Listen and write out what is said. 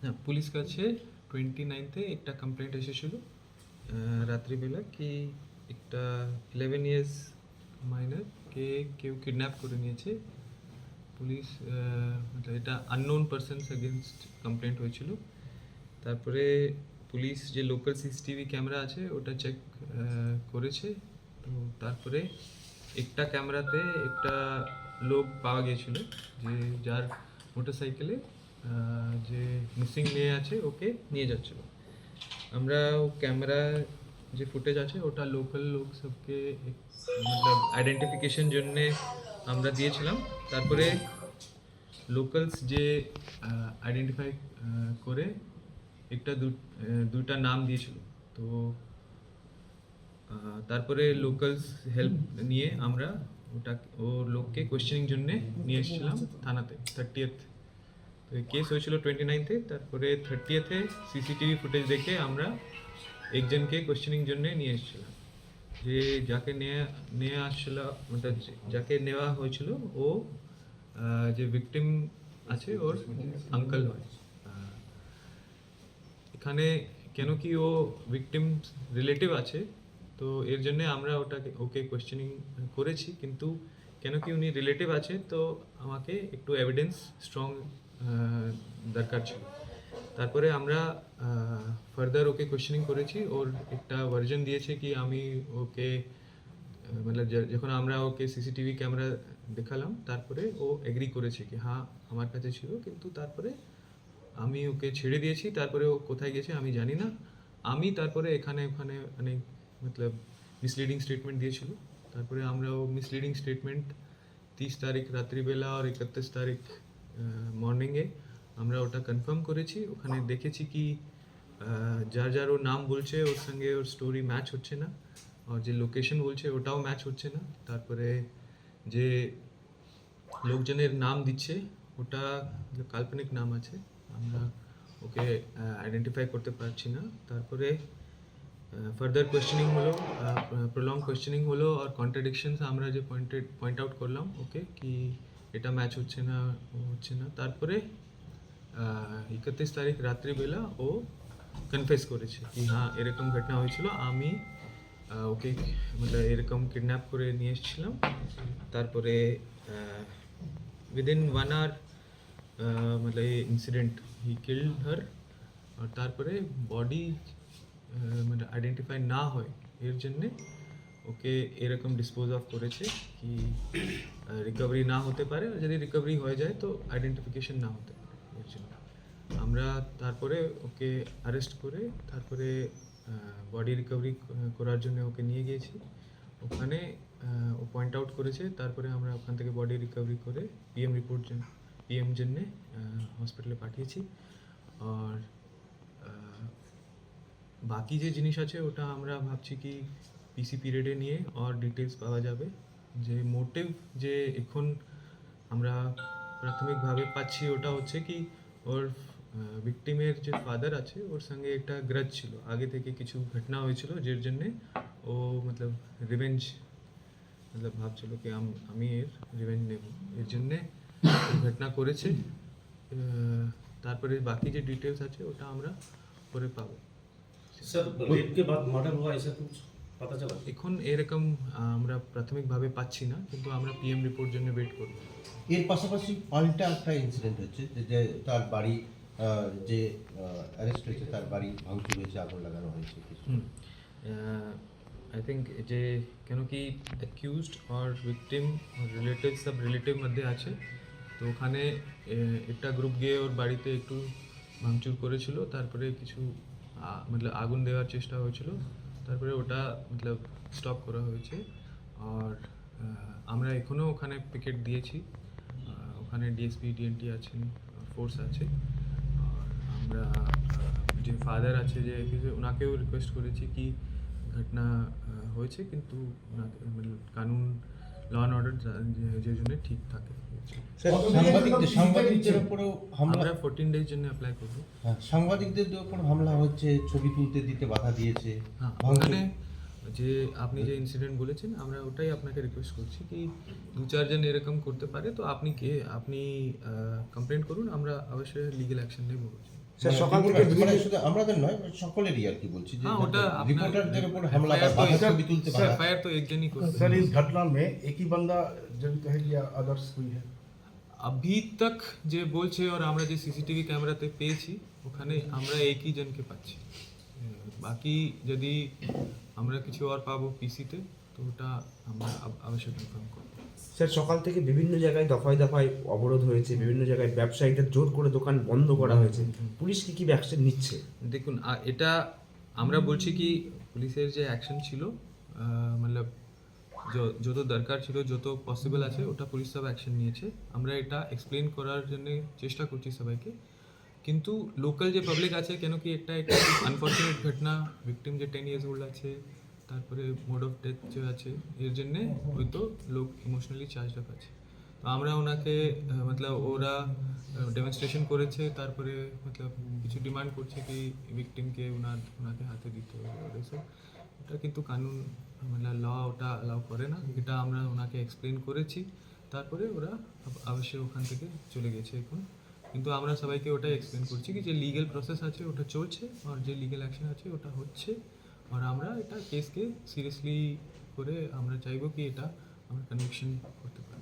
হ্যাঁ পুলিশ কাছে টোয়েন্টি নাইনথে একটা কমপ্লেন্ট এসেছিল। রাত্রিবেলা কি একটা ইলেভেন ইয়ার্স মাইনার কে কেউ কিডন্যাপ করে নিয়েছে। পুলিশ এটা আননোন পারসনস এগেনস্ট কমপ্লেন্ট হয়েছিল। তারপরে পুলিশ যে লোকাল সিসিটিভি ক্যামেরা আছে, ওটা চেক করেছে। তো তারপরে একটা ক্যামেরাতে একটা লোক পাওয়া গিয়েছিল যে যার মোটরসাইকেলে যে মিসিং মেয়ে আছে, ওকে নিয়ে যাচ্ছিল। আমরা ও ক্যামেরা যে ফুটেজ আছে, ওটা লোকাল লোক সবকে মতলব আইডেন্টিফিকেশন জন্যে আমরা দিয়েছিলাম। তারপরে লোকালস যে আইডেন্টিফাই করে একটা দুইটা নাম দিয়েছিল। তো তারপরে লোকালস হেল্প নিয়ে আমরা ওটা ও লোককে কোয়েশ্চেনিং জন্যে নিয়ে এসেছিলাম থানাতে থার্টিয়েথ কেস হয়েছিল টোয়েন্টি নাইনথে তারপরে থার্টি থার্টিয়েথে সিসিটিভি ফুটেজ দেখে আমরা একজনকে কোয়েশ্চেনিং জন্য নিয়ে এসেছিলাম। যে যাকে নিয়ে নিয়ে আসছিল মতলব যাকে নেওয়া হয়েছিল, ও যে ভিকটিম আছে, ওর আঙ্কল হয় এখানে কেন কি ও ভিকটিম রিলেটিভ আছে, তো এর জন্য আমরা ওটাকে, ওকে কোয়েশ্চেনিং করেছি। কিন্তু কেন কি উনি রিলেটিভ আছে, তো আমাকে একটু এভিডেন্স স্ট্রং দরকার ছিল। তারপরে আমরা ফার্দার ওকে কোয়েশ্চেনিং করেছি। ওর একটা ভার্জন দিয়েছে কি আমি ওকে মানে যখন আমরা ওকে সিসিটিভি ক্যামেরা দেখালাম, তারপরে ও এগ্রি করেছে কি হ্যাঁ আমার কাছে ছিল, কিন্তু তারপরে আমি ওকে ছেড়ে দিয়েছি, তারপরে ও কোথায় গেছে আমি জানি না। আমি তারপরে এখানে, ওখানে অনেক, মতলব মিসলিডিং স্টেটমেন্ট দিয়েছিল। তারপরে আমরা ও মিসলিডিং স্টেটমেন্ট তিরিশ তারিখ রাত্রিবেলা, আর একত্রিশ তারিখ মর্নিংয়ে আমরা ওটা কনফার্ম করেছি, ওখানে দেখেছি কি যার যার ওর নাম বলছে, ওর সঙ্গে ওর স্টোরি ম্যাচ হচ্ছে না, আর যে লোকেশন বলছে ওটাও ম্যাচ হচ্ছে না। তারপরে যে লোকজনের নাম দিচ্ছে, ওটা কাল্পনিক নাম আছে, আমরা ওকে আইডেন্টিফাই করতে পারছি না। তারপরে ফার্দার কোয়েশ্চেনিং হলো প্রলং কোয়েশ্চেনিং হলো, আর কন্ট্রাডিকশনস আমরা যে পয়েন্টেড পয়েন্ট আউট করলাম, ওকে, কি এটা ম্যাচ হচ্ছে না হচ্ছে না। তারপরে একত্রিশ তারিখ রাত্রিবেলা ও কনফেস করেছে কি হ্যাঁ এরকম ঘটনা হয়েছিল। আমি ওকে মানে এরকম কিডন্যাপ করে নিয়ে এসেছিলাম। তারপরে উইদিন ওয়ান আওয়ার মানে ইনসিডেন্ট হি কিল্ড হার আর তারপরে বডি মানে আইডেন্টিফাই না হয়, এর জন্যে ওকে এরকম ডিসপোজ অফ করেছে কি রিকভারি না হতে পারে, যদি রিকভারি হয়ে যায় তো আইডেন্টিফিকেশন না হতে পারে জন্য। আমরা তারপরে ওকে অ্যারেস্ট করে তারপরে বডি রিকভারি করার জন্য ওকে নিয়ে গিয়েছি। ওখানে ও পয়েন্ট আউট করেছে, তারপরে আমরা ওখান থেকে বডি রিকভারি করে পিএম রিপোর্ট জন্য পিএম জন্যে হসপিটালে পাঠিয়েছি। আর বাকি যে জিনিস আছে ওটা আমরা ভাবছি কি পিসি পিরিয়ডে নিয়ে আর ডিটেলস পাওয়া যাবে যে মোটিভ যে এখন আমরা প্রাথমিকভাবে পাচ্ছি ওটা হচ্ছে কি ওর ভিকটিমের যে ফাদার আছে ওর সঙ্গে একটা গ্রাজ ছিল আগে থেকে কিছু ঘটনা হয়েছিল যার জন্যে ও মতলব রিভেঞ্জ মতলব ভাবছিল কি আম- আমি এর রিভেঞ্জ নেব এর জন্যে এই ঘটনা করেছে আহ, তারপরে বাকি যে ডিটেলস আছে ওটা আমরা পরে পাবো सर रेप के बाद मर्डर हुआ ऐसा कुछ এখন এরকম আমরা প্রাথমিকভাবে পাচ্ছি না কিন্তু আমরা পিএম রিপোর্ট জন্য ওয়েট করব। এর পাশাপাশি পাল্টা একটা ইনসিডেন্ট হচ্ছে যে তার বাড়ি যে অ্যারেস্ট হয়েছে তার বাড়ি ভাঙচুর হয়েছে আগুন লাগানো হয়েছে আই থিঙ্ক যে কেন কি অ্যাকিউজড অর ভিকটিম রিলেটিভ সব রিলেটিভ মধ্যে আছে। তো ওখানে একটা গ্রুপ গিয়ে ওর বাড়িতে একটু ভাঙচুর করেছিল তারপরে কিছু মানে আগুন দেওয়ার চেষ্টা হয়েছিল। তারপরে ওটা মতলব স্টপ করা হয়েছে। আর আমরা এখনও ওখানে পিকেট দিয়েছি। ওখানে ডিএসপি ডিএনটি আছেন ফোর্স আছে। আর আমরা যে ফাদার আছে যে ওনাকেও রিকোয়েস্ট করেছি কি ঘটনা হয়েছে, কিন্তু মানে কানুন ল অ্যান্ড অর্ডার যে জন্য ঠিক থাকে। সাংবাদিকদের উপরেও হামলা ফোরটিন ডেজ জন্য অ্যাপ্লাই করব। হ্যাঁ, সাংবাদিকদের উপর হামলা হচ্ছে ছবি তুলতে দিতে বাধা দিয়েছে হ্যাঁ ওখানে যে আপনি যে ইনসিডেন্ট বলেছেন আমরা ওটাই আপনাকে রিকোয়েস্ট করছি কি দু চারজন এরকম করতে পারে তো আপনি কে? আপনি কমপ্লেন করুন আমরা অবশ্যই লিগেল অ্যাকশন নেব স্যার, মানে সকাল থেকে reporter- বিভিন্ন- মানে শুধু আমাদের নয় মানে সকলেরই আর কি বলছি যে হ্যাঁ ওটা রিপোর্টারদের উপর হামলা বা FIR তো বাধা एक- ছবি তুলতে বাধা FIR तो एक जन ही करते सर हैं। इस घटना में एक ही बंदा जड़ित है या अदर्स कोई है अभी तक যে বলছে আর আমরা যে সিসিটিভি ক্যামেরাতে পেয়েছি ওখানে আমরা একই জনকে পাচ্ছি উম, বাকি যদি আমরা কিছু আর পাবো পিসিতে তো ওটা আমরা আব- অবশ্যই কনফার্ম করবো স্যার, সকাল থেকে বিভিন্ন জায়গায় দফায় দফায় অবরোধ হয়েছে, বিভিন্ন জায়গায় ব্যবসায়ীদের জোর করে দোকান বন্ধ করা হয়েছে। পুলিশ কি কি অ্যাকশন নিচ্ছে? দেখুন এটা আমরা বলছি কি, পুলিশের যে অ্যাকশন ছিল য- যত দরকার ছিল, যত পসিবল আছে, ওটা পুলিশ সব অ্যাকশন নিয়েছে। আমরা এটা এক্সপ্লেন করার জন্য চেষ্টা করছি সবাইকে। কিন্তু লোকাল যে পাবলিক আছে, কেন কি এটা একটা আনফর্চুনেট ঘটনা ভিকটিম যে টেন ইয়ার্স ওল্ড আছে তারপরে মোড অফ ডেথ যে আছে, এর জন্যে হয়তো লোক ইমোশনালি চার্জ আপ আছে। তো আমরা ওনাকে মতলব ওরা ডেমনস্ট্রেশন করেছে, তারপরে মতলব কিছু ডিমান্ড করছে কি ভিকটিমকে ওনার ওনাকে হাতে দিতে হবে ওটা কিন্তু কানুন মানে ল ওটা অ্যালাউ করে না। এটা আমরা ওনাকে এক্সপ্লেন করেছি, তারপরে ওরা অবশ্যই ওখান থেকে চলে গেছে এখন। কিন্তু আমরা সবাইকে ওটাই এক্সপ্লেন করছি কি যে লিগ্যাল প্রসেস আছে, ওটা চলছে, আর যে লিগ্যাল অ্যাকশন আছে, ওটা হচ্ছে। আর আমরা এটা কেসকে সিরিয়াসলি করে আমরা চাইব কি এটা আমরা কানেকশন করতে